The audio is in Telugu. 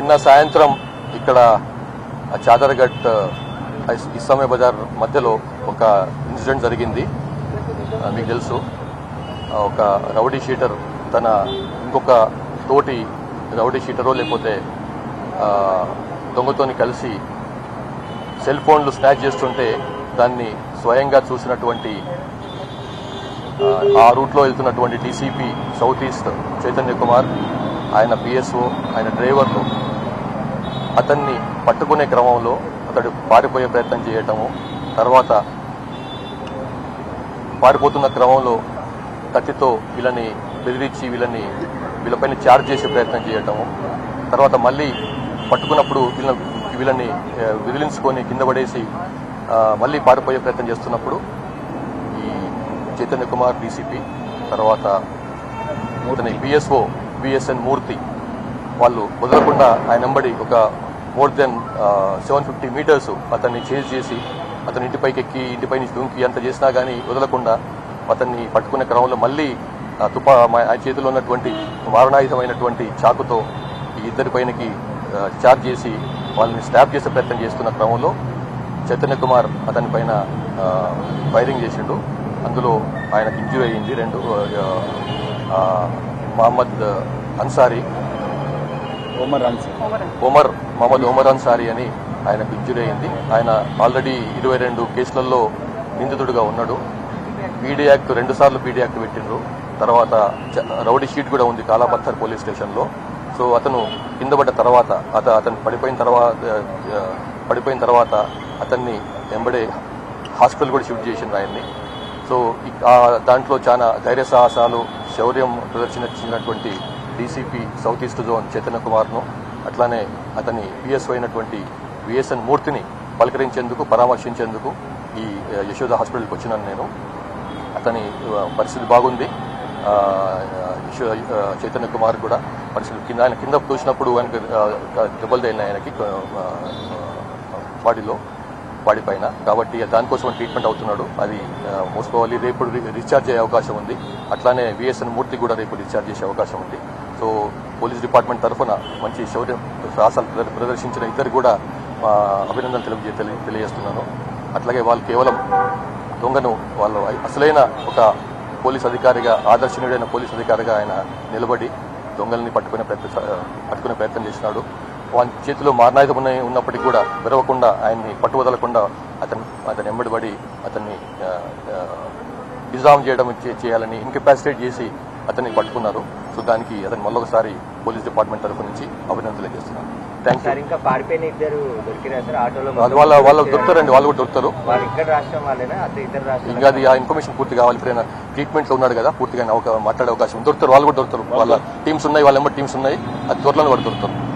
నిన్న సాయంత్రం ఇక్కడ చాదర్ఘట్ ఇస్లామే బజార్ మధ్యలో ఒక ఇన్సిడెంట్ జరిగింది. మీకు తెలుసు. ఒక రౌడీ షీటర్ తన ఇంకొక తోటి రౌడీ షీటరో లేకపోతే దొంగతోని కలిసి సెల్ ఫోన్లు స్నాచ్ చేస్తుంటే దాన్ని స్వయంగా చూసినటువంటి ఆ, రూట్లో వెళ్తున్నటువంటి DCP south east Chaitanya Kumar ఆయన పిఎస్ఓ ఆయన డ్రైవర్లు అతన్ని పట్టుకునే క్రమంలో అతడు పారిపోయే ప్రయత్నం చేయటము తర్వాత పారిపోతున్న క్రమంలో కత్తితో వీళ్ళని బెదిరించి వీళ్ళని వీళ్ళపైన ఛార్జ్ చేసే ప్రయత్నం చేయటము తర్వాత మళ్ళీ పట్టుకున్నప్పుడు వీళ్ళని వీళ్ళని విదిలించుకొని కింద పడేసి మళ్ళీ పారిపోయే ప్రయత్నం చేస్తున్నప్పుడు ఈ చైతన్య కుమార్ డీసీపీ తర్వాత అతని బిఎస్ఓ బిఎస్ఎన్ మూర్తి వాళ్ళు వదలకుండా ఆయన వెంబడి ఒక more than seven fifty metres అతన్ని చేజ్ చేసి అతని ఇంటిపైకి ఎక్కి ఇంటిపై నుంచి దుంకి అంత చేసినా కానీ వదలకుండా అతన్ని పట్టుకునే క్రమంలో మళ్ళీ తుపా మా- ఆయన చేతిలో ఉన్నటువంటి మారణాయుధమైనటువంటి చాకుతో ఈ ఇద్దరి పైనకి చార్జ్ చేసి వాళ్ళని స్టాప్ చేసే ప్రయత్నం చేస్తున్న క్రమంలో చైతన్య కుమార్ అతని పైన ఫైరింగ్ చేసిండు. అందులో ఆయనకు ఇంజూరీ అయ్యింది రెండు మహమ్మద్ అన్సారీ ఉమర్ మహమ్మద్ ఒమర్ అన్సారీ అని ఆయనకు ఇంజూరీ అయింది. ఆయన ఆల్రెడీ ఇరవై రెండు కేసులలో నిందితుడిగా ఉన్నాడు. పీడీ యాక్ట్ రెండు సార్లు పీడీ యాక్ట్ పెట్టిండ్రు. తర్వాత రౌడీ షీట్ కూడా ఉంది కాలాపత్తర్ పోలీస్ స్టేషన్లో. సో అతను కింద పడ్డ తర్వాత అత అతను పడిపోయిన తర్వాత పడిపోయిన తర్వాత అతన్ని వెంబడే హాస్పిటల్ కూడా షిఫ్ట్ చేసిండ్రు ఆయన్ని. సో దాంట్లో చాలా ధైర్య సాహసాలు శౌర్యం ప్రదర్శించినటువంటి DCP south east zone Chaitanya కుమార్ను అట్లానే అతని పిఎస్ఓ అయినటువంటి విఎస్ఎన్ మూర్తిని పలకరించేందుకు పరామర్శించేందుకు ఈ యశోద హాస్పిటల్కి వచ్చినాను నేను. అతని పరిస్థితి బాగుంది. చైతన్య కుమార్ కూడా పరిస్థితి కింద ఆయన కింద చూసినప్పుడు ఆయనకు దెబ్బలు తగిలినాయి ఆయనకి బాడీలో. బాడీ పైన కాబట్టి దానికోసం ట్రీట్మెంట్ అవుతున్నాడు. అది మోసుకోవాలి. రేపు రీఛార్జ్ అయ్యే అవకాశం ఉంది. అట్లానే విఎస్ఎన్ మూర్తి కూడా రేపు రీఛార్జ్ చేసే అవకాశం ఉంది. సో పోలీస్ డిపార్ట్మెంట్ తరఫున మంచి శౌర్యం సాహసాలు ప్రదర్శించిన ఇద్దరు కూడా అభినందనలు తెలియజే తెలియజేస్తున్నాను. అట్లాగే వాళ్ళు కేవలం దొంగను వాళ్ళు అసలైన ఒక పోలీస్ అధికారిగా ఆదర్శనీయుడైన పోలీస్ అధికారిగా ఆయన నిలబడి దొంగల్ని పట్టుకునే ప్రయత్నం పట్టుకునే ప్రయత్నం చేసినాడు చేతిలో మారణాయుధం ఉన్న- ఉన్నప్పటికీ కూడా విరవకుండా ఆయన్ని పట్టు వదలకుండా అతను అతను ఎంబడిపడి అతన్ని డిజామ్ చేయడం చేయాలని ఇన్కెపాసిటేట్ చేసి అతన్ని పట్టుకున్నారు. సో దానికి అతను మళ్ళొకసారి పోలీస్ డిపార్ట్మెంట్ తరఫు నుంచి అభినందనలు ఆటోలో వాళ్ళ వాళ్ళ వాళ్ళు దొరుకుతారండి వాళ్ళు కూడా దొరుకుతారు. వాళ్ళు ఇంకా అది ఆ ఇన్ఫర్మేషన్ పూర్తి కావాలి. ఇప్పుడు ట్రీట్మెంట్లో ఉన్నాడు కదా పూర్తిగా మాట్లాడే అవకాశం. దొరుకుతారు వాళ్ళు కూడా దొరుకుతారు. వాళ్ళ టీమ్స్ ఉన్నాయి వాళ్ళ టీమ్స్ ఉన్నాయి. అది త్వరలో కూడా దొరుకుతారు.